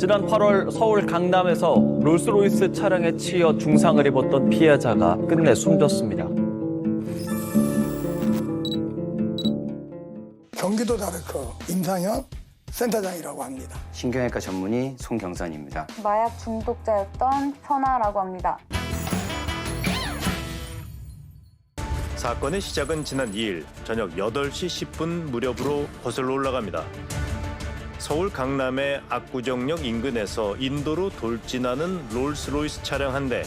지난 8월 서울 강남에서 롤스로이스 차량에 치여 중상을 입었던 피해자가 끝내 숨졌습니다. 경기도 다르크 임상현 센터장이라고 합니다. 신경외과 전문의 송경선입니다. 마약 중독자였던 선아라고 합니다. 사건의 시작은 지난 2일 저녁 8시 10분 무렵으로 거슬러 올라갑니다. 서울 강남의 압구정역 인근에서 인도로 돌진하는 롤스로이스 차량 한 대.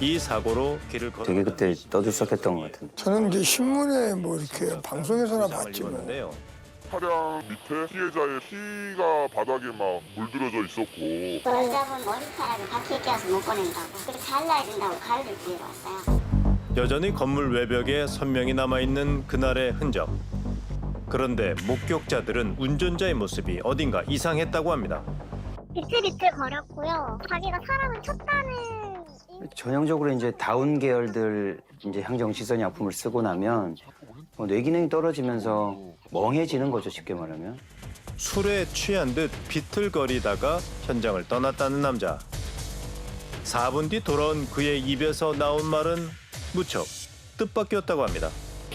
이 사고로 길을 걸어 되게 그때 떠들썩했던 것 같은데. 저는 이제 신문에 뭐 이렇게 방송에서나 봤지 뭐. 입었는데요. 차량 밑에 피해자의 피가 바닥에 막 물들어져 있었고 여자분 머리카락이 바퀴에 껴서 못 보낸다고 그렇게 잘라야 된다고 가위를 구해러 왔어요 여전히 건물 외벽에 선명히 남아있는 그날의 흔적. 그런데 목격자들은 운전자의 모습이 어딘가 이상했다고 합니다. 비틀비틀 거렸고요 자기가 사람을 쳤다는 전형적으로 이제 다운 계열들 이제 향정 시선이 약품을 쓰고 나면 뭐 뇌 기능이 떨어지면서 멍해지는 거죠 쉽게 말하면. 술에 취한 듯 비틀거리다가 현장을 떠났다는 남자. 4분 뒤 돌아온 그의 입에서 나온 말은 무척 뜻밖이었다고 합니다.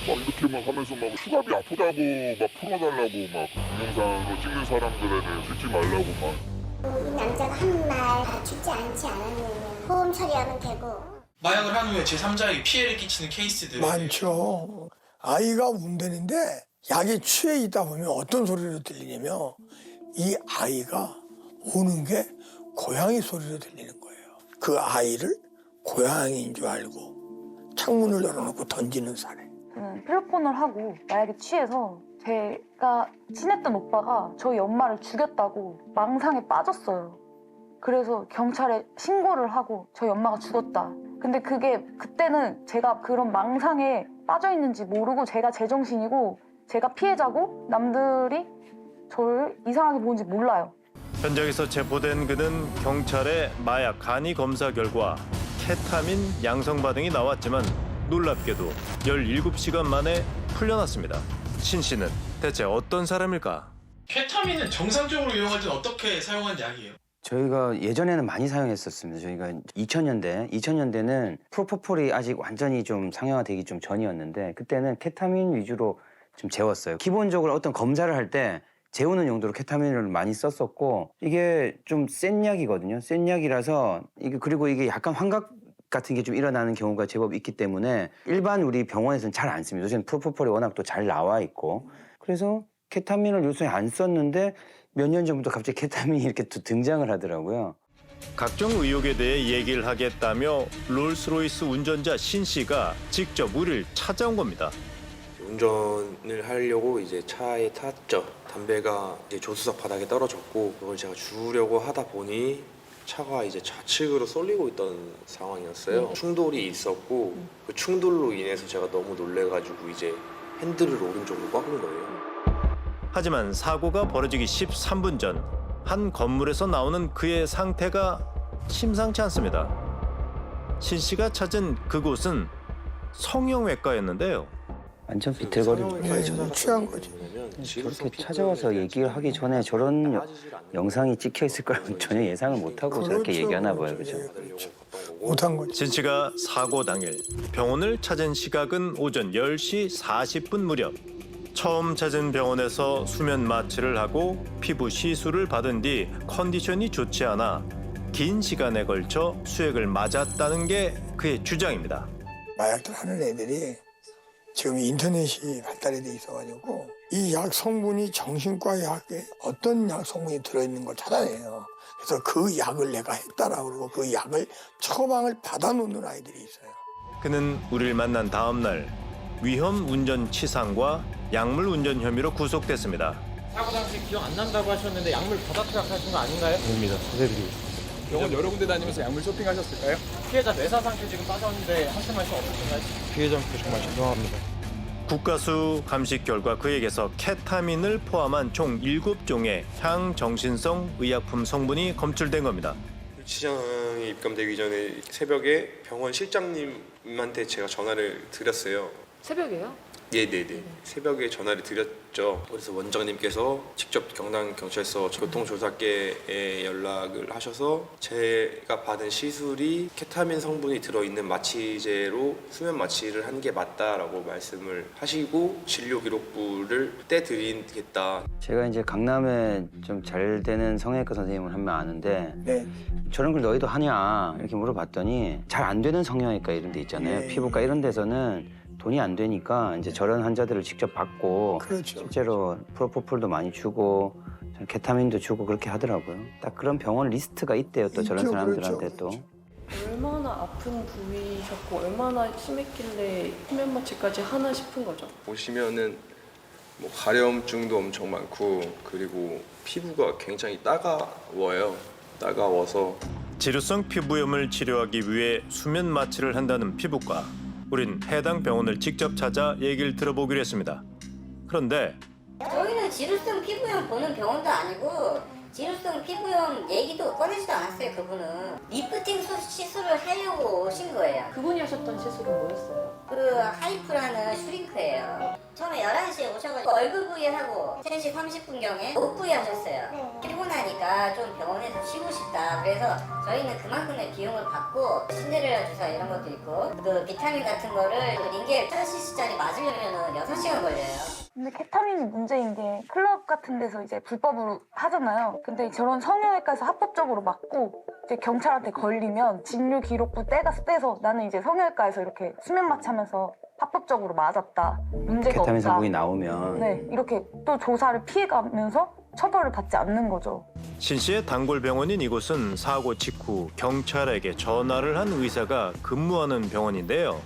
막 이렇게 막 하면서 막 수갑이 아프다고 막 풀어달라고 막 동영상으로 찍는 사람들에는 찍지 말라고 막이 남자가 한 말 죽지 않지 않았느냐 보험 처리하면 되고 마약을 한 후에 제3자에게 피해를 끼치는 케이스들 많죠. 아이가 운전인데 약에 취해 있다 보면 어떤 소리로 들리냐면 이 아이가 우는 게 고양이 소리로 들리는 거예요. 그 아이를 고양이인 줄 알고 창문을 열어놓고 던지는 사례. 저는 필로폰을 하고 마약에 취해서 제가 친했던 오빠가 저희 엄마를 죽였다고 망상에 빠졌어요. 그래서 경찰에 신고를 하고 저희 엄마가 죽었다. 근데 그게 그때는 제가 그런 망상에 빠져 있는지 모르고 제가 제정신이고 제가 피해자고 남들이 저를 이상하게 보는지 몰라요. 현장에서 체포된 그는 경찰의 마약 간이 검사 결과 케타민 양성 반응이 나왔지만 놀랍게도 17시간 만에 풀려났습니다. 신 씨는 대체 어떤 사람일까? 케타민은 정상적으로 이용할 때는 어떻게 사용하는 약이에요? 저희가 예전에는 많이 사용했었습니다. 저희가 2000년대, 2000년대는 프로포폴이 아직 완전히 좀 상용화되기 좀 전이었는데 그때는 케타민 위주로 좀 재웠어요. 기본적으로 어떤 검사를 할 때 재우는 용도로 케타민을 많이 썼었고 이게 좀 센 약이거든요. 센 약이라서 이게 그리고 이게 약간 환각 같은 게 좀 일어나는 경우가 제법 있기 때문에 일반 우리 병원에서는 잘 안 씁니다. 요새는 프로포폴이 워낙 또 잘 나와 있고 그래서 케타민을 요새 안 썼는데 몇 년 전부터 갑자기 케타민이 이렇게 또 등장을 하더라고요. 각종 의혹에 대해 얘기를 하겠다며 롤스로이스 운전자 신 씨가 직접 우리를 찾아온 겁니다. 운전을 하려고 이제 차에 탔죠. 담배가 이제 조수석 바닥에 떨어졌고 그걸 제가 주우려고 하다 보니 차가 이제 좌측으로 쏠리고 있던 상황이었어요. 충돌이 있었고 그 충돌로 인해서 제가 너무 놀래가지고 이제 핸들을 오른쪽으로 꺾은 거예요. 하지만 사고가 벌어지기 13분 전 한 건물에서 나오는 그의 상태가 심상치 않습니다. 신 씨가 찾은 그곳은 성형외과였는데요. 완전 비틀거리고 예, 저는 취한 거지. 저렇게 찾아와서 얘기를 하기 전에 저런 여- 영상이 찍혀 있을 거라고 전혀 예상을 못 하고 저렇게 얘기하나 봐요, 그죠? 예, 그렇죠. 못한 거지. 신 씨가 사고 당일 병원을 찾은 시각은 오전 10시 40분 무렵. 처음 찾은 병원에서 수면 마취를 하고 피부 시술을 받은 뒤 컨디션이 좋지 않아 긴 시간에 걸쳐 수액을 맞았다는 게 그의 주장입니다. 마약들 하는 애들이 지금 인터넷이 발달이 돼 있어가지고 이 약 성분이 정신과 약에 어떤 약 성분이 들어있는 걸 찾아내요. 그래서 그 약을 내가 했다라고 그러고 그 약을 처방을 받아놓는 아이들이 있어요. 그는 우리를 만난 다음 날 위험 운전 치상과 약물 운전 혐의로 구속됐습니다. 사고 당시 기억 안 난다고 하셨는데 약물 바닥 투약 하신 거 아닌가요? 아닙니다. 병원 여러 군데 다니면서 약물 쇼핑하셨을까요? 피해자 매사 상태 지금 빠졌는데 한숨 말씀 없으신가요? 피해자한테 정말 죄송합니다. 국가수 감식 결과 그에게서 케타민을 포함한 총 7종의 향정신성 의약품 성분이 검출된 겁니다. 시장에 입감되기 전에 새벽에 병원 실장님한테 제가 전화를 드렸어요. 새벽에요? 네네네. 새벽에 전화를 드렸죠. 그래서 원장님께서 직접 경남 경찰서 교통조사계에 연락을 하셔서 제가 받은 시술이 케타민 성분이 들어있는 마취제로 수면 마취를 한 게 맞다라고 말씀을 하시고 진료 기록부를 떼드리겠다. 제가 이제 강남에 좀 잘 되는 성형외과 선생님을 한 명 아는데 네. 저런 걸 너희도 하냐 이렇게 물어봤더니 잘 안 되는 성형외과 이런 데 있잖아요. 예. 피부과 이런 데서는 돈이 안 되니까 이제 저런 환자들을 직접 받고 그렇죠. 실제로 프로포폴도 많이 주고 케타민도 주고 그렇게 하더라고요. 딱 그런 병원 리스트가 있대요. 또 저런 있죠, 사람들한테 그렇죠, 또. 그렇죠. 얼마나 아픈 부위셨고 얼마나 심했길래 수면 마취까지 하나 싶은 거죠. 보시면은 뭐 가려움증도 엄청 많고 그리고 피부가 굉장히 따가워요. 따가워서 지루성 피부염을 치료하기 위해 수면 마취를 한다는 피부과. 우린 해당 병원을 직접 찾아 얘기를 들어보기로 했습니다. 그런데 저희는 지루성 피부염 보는 병원도 아니고 지루성 피부염 얘기도 꺼내지도 않았어요 그분은. 리프팅 수- 시술을 하려고 오신 거예요. 그분이 하셨던 시술은 뭐였어요? 그 하이프라는 슈링크예요. 처음에 11시에 오셔가지고 얼굴 부위하고 3시 30분경에 목 부위 하셨어요. 피곤하니까 좀 병원에서 쉬고 싶다. 그래서 저희는 그만큼의 비용을 받고 신데렐라 주사 이런 것도 있고 그 비타민 같은 거를 그 링겔 5cc짜리 맞으려면 6시간 걸려요 근데 케타민이 문제인 게 클럽 같은 데서 이제 불법으로 하잖아요. 근데 저런 성형외과에서 합법적으로 맞고 이제 경찰한테 걸리면 진료 기록부 떼가 떼서 나는 이제 성형외과에서 이렇게 수면 마취하면서 합법적으로 맞았다. 문제가 케타민 없다. 성분이 나오면 네, 이렇게 또 조사를 피해가면서 처벌을 받지 않는 거죠. 신 씨의 단골 병원인 이곳은 사고 직후 경찰에게 전화를 한 의사가 근무하는 병원인데요.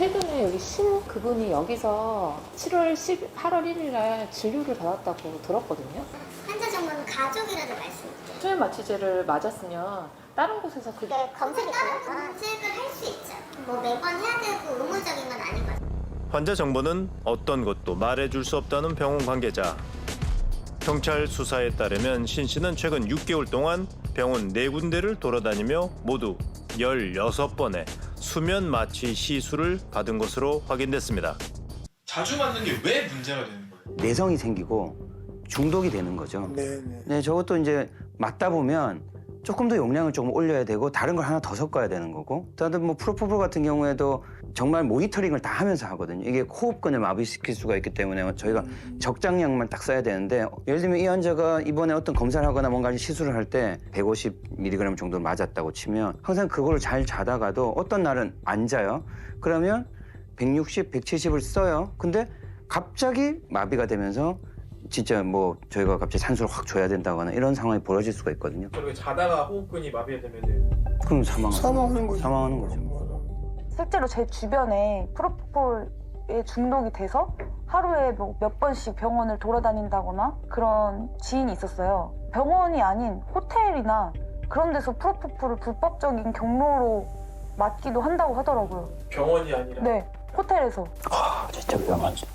최근에 여기 신 그분이 여기서 7월 10, 8월 1일 날 진료를 받았다고 들었거든요. 환자 정보는 가족이라도 말씀드려요 수면 마취제를 맞았으면 다른 곳에서 그 네, 검색이 다른 검색을 할 수 있죠. 뭐 매번 해야 되고 의무적인 건 아닌 거죠. 환자 정보는 어떤 것도 말해줄 수 없다는 병원 관계자. 경찰 수사에 따르면 신 씨는 최근 6개월 동안 병원 네 군데를 돌아다니며 모두 16번의 수면 마취 시술을 받은 것으로 확인됐습니다. 자주 맞는 게 왜 문제가 되는 거예요? 내성이 생기고 중독이 되는 거죠. 네, 네. 네, 저것도 이제 맞다 보면 조금 더 용량을 조금 올려야 되고 다른 걸 하나 더 섞어야 되는 거고 다들 뭐 프로포폴 같은 경우에도 정말 모니터링을 다 하면서 하거든요. 이게 호흡근을 마비시킬 수가 있기 때문에 저희가 적당량만 딱 써야 되는데 예를 들면 이 환자가 이번에 어떤 검사를 하거나 뭔가 시술을 할 때 150mg 정도 맞았다고 치면 항상 그거를 잘 자다가도 어떤 날은 안 자요. 그러면 160, 170을 써요. 근데 갑자기 마비가 되면서 진짜 뭐 저희가 갑자기 산소를 확 줘야 된다거나 이런 상황이 벌어질 수가 있거든요. 그리고 자다가 호흡근이 마비가 되면은 그럼 사망 사망하는 거죠. 사망하는 거죠. 실제로 제 주변에 프로포폴에 중독이 돼서 하루에 뭐 몇 번씩 병원을 돌아다닌다거나 그런 지인이 있었어요. 병원이 아닌 호텔이나 그런 데서 프로포폴을 불법적인 경로로 맞기도 한다고 하더라고요. 병원이 아니라 네, 호텔에서. 아 진짜 위험하죠.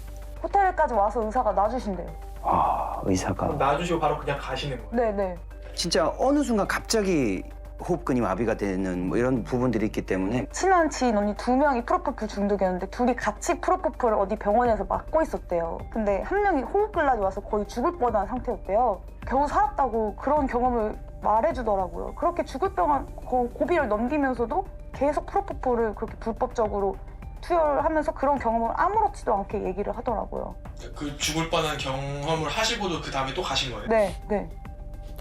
호텔까지 와서 의사가 놔주신대요. 아 의사가 놔주시고 바로 그냥 가시는 거예요. 네, 네. 진짜 어느 순간 갑자기 호흡근이 마비가 되는 뭐 이런 부분들이 있기 때문에 친한 지인 언니 두 명이 프로포폴 중독이었는데 둘이 같이 프로포폴을 어디 병원에서 맞고 있었대요. 근데 한 명이 호흡곤란이 와서 거의 죽을 뻔한 상태였대요. 겨우 살았다고 그런 경험을 말해주더라고요. 그렇게 죽을 뻔한 고- 고비를 넘기면서도 계속 프로포폴을 그렇게 불법적으로 투여하면서 그런 경험을 아무렇지도 않게 얘기를 하더라고요. 그 죽을 뻔한 경험을 하시고도 그 다음에 또 가신 거예요. 네, 네.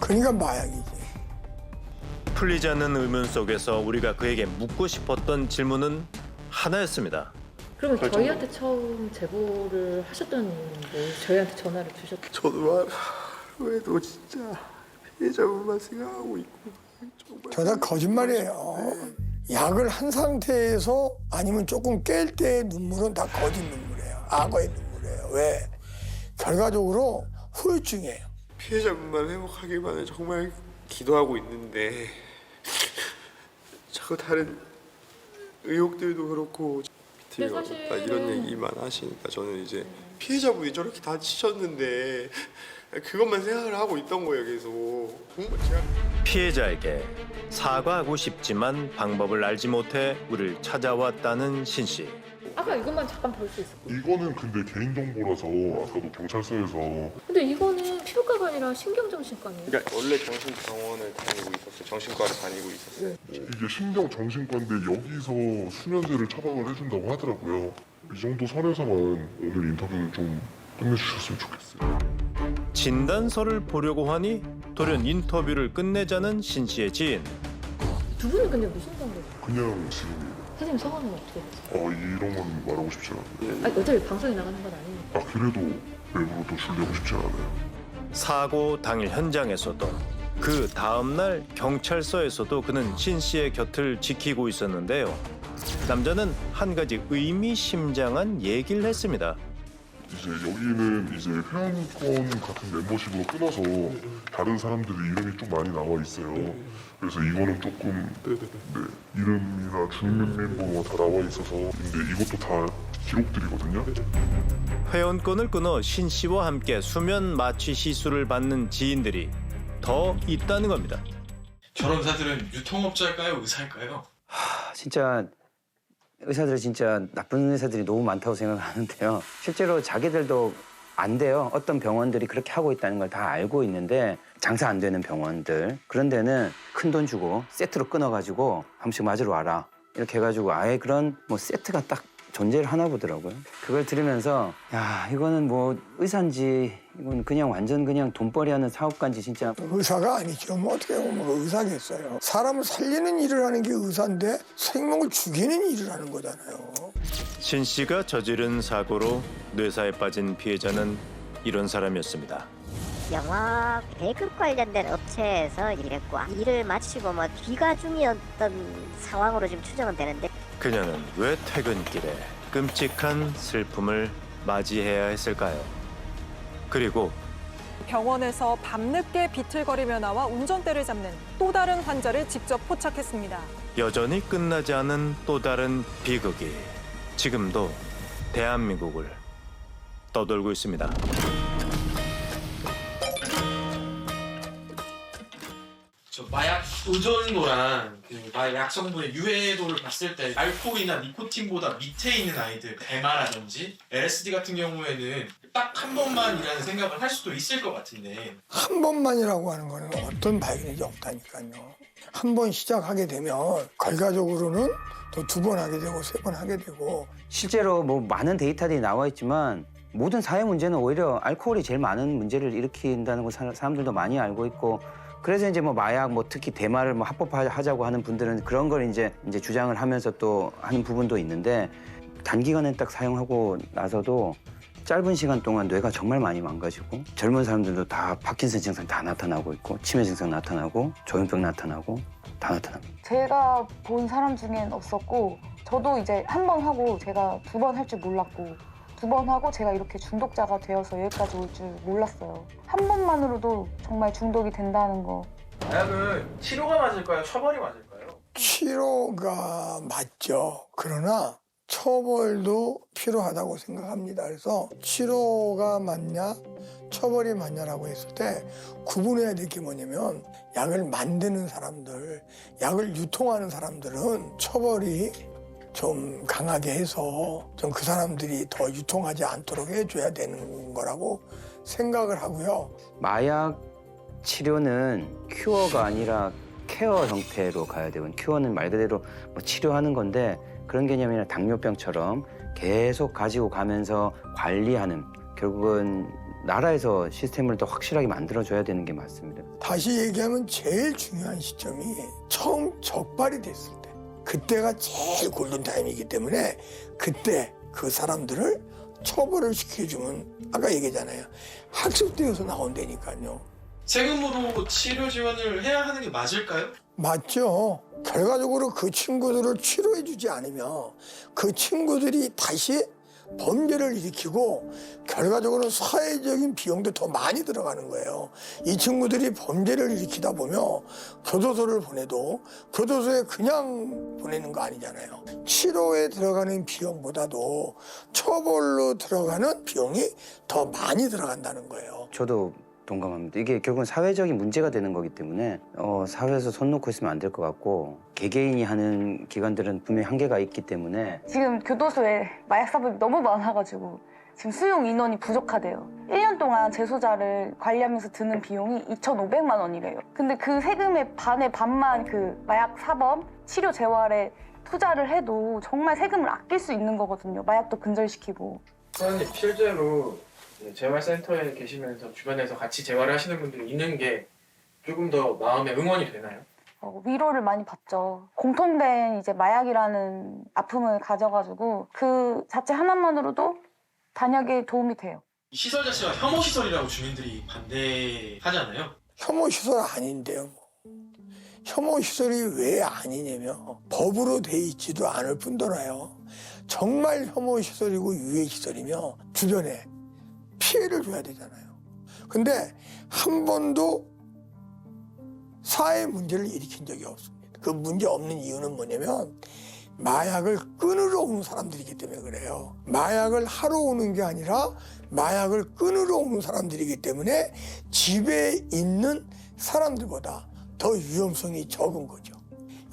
그러니까 마약이지. 풀리지 않는 의문 속에서 우리가 그에게 묻고 싶었던 질문은 하나였습니다. 그러면 저희한테 처음 제보를 하셨던 뭐 저희한테 전화를 주셨던 저도 왜도 진짜 피해자분만 생각하고 있고 저다 거짓말이에요. 약을 한 상태에서 아니면 조금 깰 때의 눈물은 다 거짓 눈물이에요. 악어의 눈물이에요. 왜? 결과적으로 후유증이에요. 피해자분만 회복하기만을 정말 기도하고 있는데 자꾸 다른 의혹들도 그렇고 밑으로 사실은- 나 이런 얘기만 하시니까 저는 이제 피해자분이 저렇게 다치셨는데 그것만 생각을 하고 있던 거예요 계속 제가 피해자에게 사과하고 싶지만 방법을 알지 못해 우리를 찾아왔다는 신 씨. 아까 이것만 잠깐 볼 수 있었거든요. 이거는 근데 개인정보라서 아까도 경찰서에서 근데 이거는 피부과가 아니라 신경정신과네요. 그러니까 원래 정신병원을 다니고 있었어요. 정신과를 다니고 있었어요. 이게 신경 정신과인데 여기서 수면제를 처방을 해준다고 하더라고요. 이 정도 선에서만 오늘 인터뷰를 좀 끝내주셨으면 좋겠어요. 진단서를 보려고 하니 돌연 인터뷰를 끝내자는 신 씨의 지인. 두 분은 근데 무슨 관계예요? 그냥 지금 선생님 성함은 어떻게 되세요? 어, 이런 건 말하고 싶지 않아요. 아니, 어차피 방송에 나가는 건 아니니까. 아 그래도 외부로 또 줄려고 싶지 않아요. 사고 당일 현장에서도 그 다음 날 경찰서에서도 그는 신 씨의 곁을 지키고 있었는데요. 남자는 한 가지 의미심장한 얘기를 했습니다. 이제 여기는 이제 회원권 같은 멤버십으로 끊어서 다른 사람들의 이름이 좀 많이 나와 있어요. 그래서 이거는 조금 네, 이름이나 주민번호가 다 나와 있어서 근데 이것도 다 기록들이거든요. 회원권을 끊어 신 씨와 함께 수면 마취 시술을 받는 지인들이 더 있다는 겁니다. 저런 의사들은 유통업자일까요? 의사일까요? 아, 진짜 의사들 진짜 나쁜 의사들이 너무 많다고 생각하는데요. 실제로 자기들도 안 돼요. 어떤 병원들이 그렇게 하고 있다는 걸 다 알고 있는데 장사 안 되는 병원들 그런 데는 큰 돈 주고 세트로 끊어가지고 한 번씩 맞으러 와라 이렇게 해가지고 아예 그런 뭐 세트가 딱 존재를 하나 보더라고요. 그걸 들으면서 야 이거는 뭐 의사인지 이건 그냥 완전 그냥 돈벌이하는 사업가인지 진짜 의사가 아니죠. 뭐 어떻게 보면 의사겠어요. 사람을 살리는 일을 하는 게 의사인데 생명을 죽이는 일을 하는 거잖아요. 신 씨가 저지른 사고로 뇌사에 빠진 피해자는 이런 사람이었습니다. 영화 배급 관련된 업체에서 일했고 일을 마치고 뭐 귀가 중이었던 상황으로 지금 추정은 되는데 그녀는 왜 퇴근길에 끔찍한 슬픔을 맞이해야 했을까요? 그리고 병원에서 밤늦게 비틀거리며 나와 운전대를 잡는 또 다른 환자를 직접 포착했습니다. 여전히 끝나지 않은 또 다른 비극이 지금도 대한민국을 떠돌고 있습니다. 의존도랑 그 마약 성분의 유해도를 봤을 때 알코올이나 니코틴보다 밑에 있는 아이들 대마라든지 LSD 같은 경우에는 딱 한 번만이라는 생각을 할 수도 있을 것 같은데 한 번만이라고 하는 거는 어떤 발견이 없다니까요. 한 번 시작하게 되면 결과적으로는 또 두 번 하게 되고 세 번 하게 되고 실제로 뭐 많은 데이터들이 나와 있지만 모든 사회 문제는 오히려 알코올이 제일 많은 문제를 일으킨다는 걸 사- 사람들도 많이 알고 있고 그래서 이제 뭐 마약 뭐 특히 대마를 뭐 합법화하자고 하는 분들은 그런 걸 이제 이제 주장을 하면서 또 하는 부분도 있는데 단기간에 딱 사용하고 나서도 짧은 시간 동안 뇌가 정말 많이 망가지고 젊은 사람들도 다 파킨슨 증상 다 나타나고 있고 치매 증상 나타나고 조현병 나타나고 다 나타납니다. 제가 본 사람 중엔 없었고 저도 이제 한 번 하고 제가 두 번 할 줄 몰랐고 두 번 하고 제가 이렇게 중독자가 되어서 여기까지 올 줄 몰랐어요. 한 번만으로도 정말 중독이 된다는 거 마약은 치료가 맞을까요? 처벌이 맞을까요? 치료가 맞죠. 그러나 처벌도 필요하다고 생각합니다. 그래서 치료가 맞냐, 처벌이 맞냐라고 했을 때 구분해야 될 게 뭐냐면 약을 만드는 사람들, 약을 유통하는 사람들은 처벌이 좀 강하게 해서 좀 그 사람들이 더 유통하지 않도록 해줘야 되는 거라고 생각을 하고요. 마약 치료는 큐어가 아니라 케어 형태로 가야 되고 큐어는 말 그대로 뭐 치료하는 건데 그런 개념이 아니라 당뇨병처럼 계속 가지고 가면서 관리하는 결국은 나라에서 시스템을 더 확실하게 만들어줘야 되는 게 맞습니다. 다시 얘기하면 제일 중요한 시점이 처음 적발이 됐을 때 그때가 제일 골든 타임이기 때문에 그때 그 사람들을 처벌을 시켜주면 아까 얘기했잖아요. 학습되어서 나온다니까요. 세금으로 치료 지원을 해야 하는 게 맞을까요? 맞죠. 결과적으로 그 친구들을 치료해주지 않으면 그 친구들이 다시 범죄를 일으키고 결과적으로 사회적인 비용도 더 많이 들어가는 거예요. 이 친구들이 범죄를 일으키다 보면 교도소를 보내도 교도소에 그냥 보내는 거 아니잖아요. 치료에 들어가는 비용보다도 처벌로 들어가는 비용이 더 많이 들어간다는 거예요. 저도 동감합니다. 이게 결국은 사회적인 문제가 되는 거기 때문에 어, 사회에서 손 놓고 있으면 안 될 것 같고 개개인이 하는 기관들은 분명히 한계가 있기 때문에 지금 교도소에 마약 사범이 너무 많아가지고 지금 수용 인원이 부족하대요. 1년 동안 재소자를 관리하면서 드는 비용이 2,500만 원이래요. 근데 그 세금의 반의 반만 그 마약 사범 치료 재활에 투자를 해도 정말 세금을 아낄 수 있는 거거든요. 마약도 근절시키고. 사장님 실제로 재활센터에 계시면서 주변에서 같이 재활을 하시는 분들이 있는 게 조금 더 마음에 응원이 되나요? 어, 위로를 많이 받죠. 공통된 이제 마약이라는 아픔을 가져가지고 그 자체 하나만으로도 단약에 도움이 돼요. 이 시설 자체가 혐오 시설이라고 주민들이 반대하잖아요. 혐오 시설 아닌데요. 뭐. 혐오 시설이 왜 아니냐면 법으로 돼 있지도 않을 뿐더러요. 정말 혐오 시설이고 유해 시설이며 주변에 피해를 줘야 되잖아요. 근데 한 번도 사회 문제를 일으킨 적이 없습니다. 그 문제 없는 이유는 뭐냐면 마약을 끊으러 오는 사람들이기 때문에 그래요. 마약을 하러 오는 게 아니라 마약을 끊으러 오는 사람들이기 때문에 집에 있는 사람들보다 더 위험성이 적은 거죠.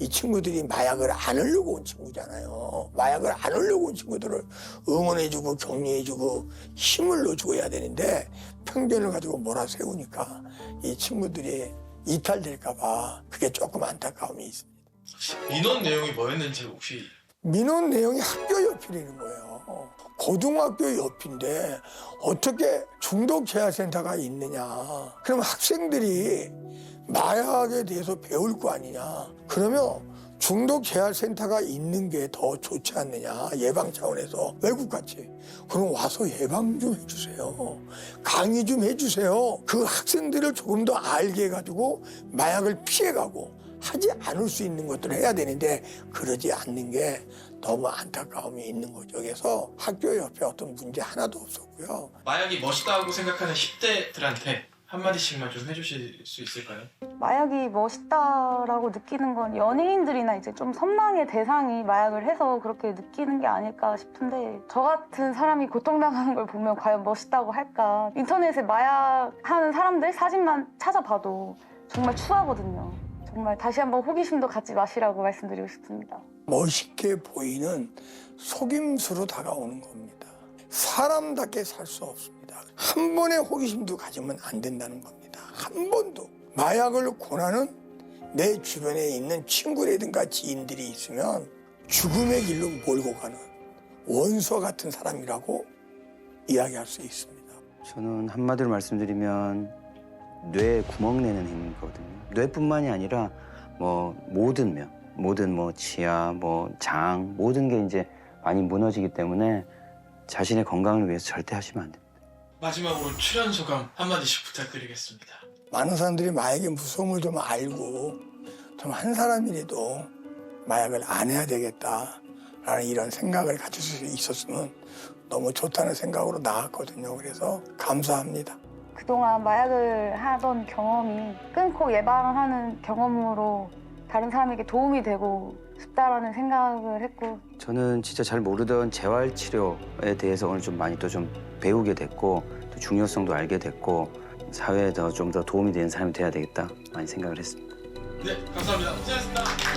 이 친구들이 마약을 안 하려고 온 친구잖아요. 마약을 안 하려고 온 친구들을 응원해주고 격려해주고 힘을 넣어주고 해야 되는데 편견을 가지고 몰아세우니까 이 친구들이 이탈될까봐 그게 조금 안타까움이 있습니다. 민원 내용이 뭐였는지 혹시 민원 내용이 학교 옆이라는 거예요. 고등학교 옆인데 어떻게 중독 재활센터가 있느냐. 그럼 학생들이 마약에 대해서 배울 거 아니냐. 그러면 중독 재활센터가 있는 게 더 좋지 않느냐. 예방 차원에서 외국같이. 그럼 와서 예방 좀 해주세요. 강의 좀 해주세요. 그 학생들을 조금 더 알게 해가지고 마약을 피해가고 하지 않을 수 있는 것들을 해야 되는데 그러지 않는 게 너무 안타까움이 있는 거죠. 그래서 학교 옆에 어떤 문제 하나도 없었고요. 마약이 멋있다고 생각하는 10대들한테 한마디씩만 좀 해주실 수 있을까요? 마약이 멋있다라고 느끼는 건 연예인들이나 이제 좀 선망의 대상이 마약을 해서 그렇게 느끼는 게 아닐까 싶은데 저 같은 사람이 고통당하는 걸 보면 과연 멋있다고 할까 인터넷에 마약 하는 사람들 사진만 찾아봐도 정말 추하거든요 정말 다시 한번 호기심도 갖지 마시라고 말씀드리고 싶습니다 멋있게 보이는 속임수로 다가오는 겁니다. 사람답게 살 수 없습니다. 한 번의 호기심도 가지면 안 된다는 겁니다. 한 번도. 마약을 권하는 내 주변에 있는 친구라든가 지인들이 있으면 죽음의 길로 몰고 가는 원수와 같은 사람이라고 이야기할 수 있습니다. 저는 한마디로 말씀드리면 뇌에 구멍 내는 행위거든요. 뇌뿐만이 아니라 뭐 모든 면, 모든 뭐 치아, 뭐 장, 모든 게 이제 많이 무너지기 때문에 자신의 건강을 위해서 절대 하시면 안 됩니다. 마지막으로 출연 소감 한마디씩 부탁드리겠습니다. 많은 사람들이 마약의 무서움을 좀 알고 좀 한 사람이라도 마약을 안 해야 되겠다라는 이런 생각을 가질 수 있었으면 너무 좋다는 생각으로 나왔거든요. 그래서 감사합니다. 그동안 마약을 하던 경험이 끊고 예방하는 경험으로 다른 사람에게 도움이 되고 싶다라는 생각을 했고 저는 진짜 잘 모르던 재활 치료에 대해서 오늘 좀 많이 또 좀 배우게 됐고 또 중요성도 알게 됐고 사회에 더 좀 더 도움이 되는 사람이 돼야 되겠다 많이 생각을 했습니다. 네, 감사합니다. 고생하셨습니다.